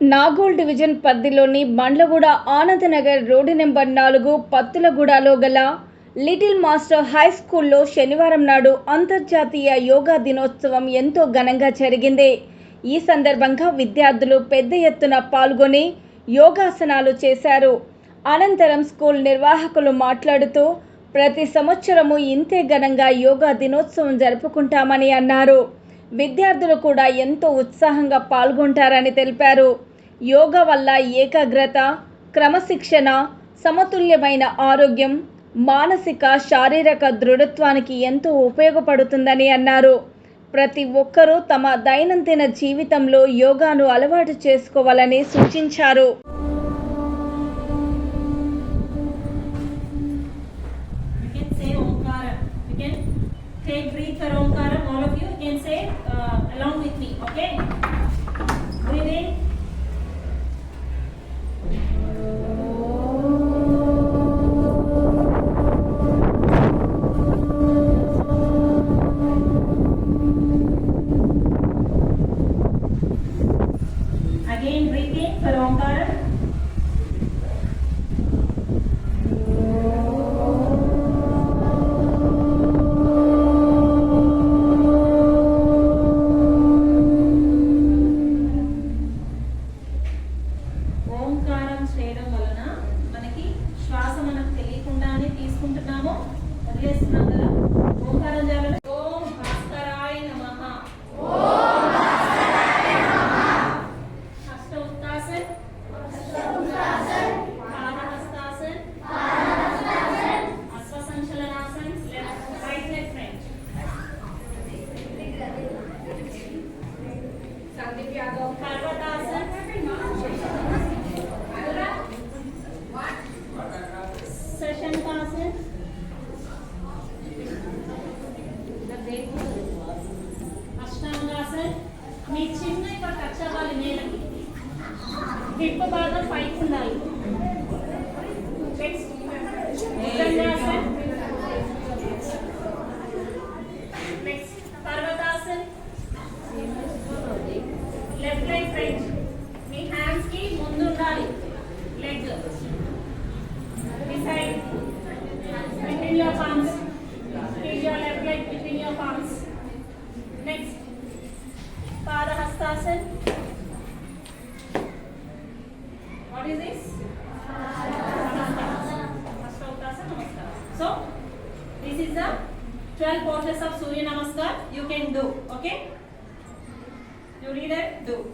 Nagole division పరిధిలోని మండ్లగూడ Anandnagar road number నాలుగు పత్తులగూడలో గల లిటిల్ మాస్టర్ హై స్కూల్లో శనివారం నాడు అంతర్జాతీయ యోగా దినోత్సవం ఎంతో ఘనంగా జరిగింది. ఈ సందర్భంగా విద్యార్థులు పెద్ద ఎత్తున పాల్గొని యోగాసనాలు చేశారు. అనంతరం స్కూల్ నిర్వాహకులు మాట్లాడుతూ ప్రతి సంవత్సరము ఇంతే ఘనంగా యోగా దినోత్సవం జరుపుకుంటామని అన్నారు. విద్యార్థులు కూడా ఎంతో ఉత్సాహంగా పాల్గొంటారని తెలిపారు. యోగా వల్ల ఏకాగ్రత క్రమశిక్షణ సమతుల్యమైన ఆరోగ్యం మానసిక శారీరక దృఢత్వానికి ఎంతో ఉపయోగపడుతుందని అన్నారు ప్రతి ఒక్కరూ తమ దైనందిన జీవితంలో యోగాను అలవాటు చేసుకోవాలని సూచించారు take breathe for Omkara. All of you, you can say uh, along with me. Okay? In ఓంకారం చేయడం వలన మనకి శ్వాస మనకు తెలియకుండానే తీసుకుంటున్నాము. వదిలేస్తున్నాం కదా. ఓంకారం చేయాలి సందీప్ యాదవ్ పర్వతాసన్ సెషన్ పాసన్ అష్టాంగాసన్ మీ చిన్న ఇక్కడ టచ్ అవ్వాలి నేలకి హిప్ భాగం పైకి ఉండాలి next bhujangasan next పర్వతాసన్ left right front మీ హ్యాండ్స్కి ముందు ఉండాలి leg beside between your palms. Keep your left leg between your palms. Next, Padahastasana. What is this? Namaskar. Hastautasana, Namaskar. So, this is the 12 poses of Surya Namaskar you can do. Okay? You read it? Do.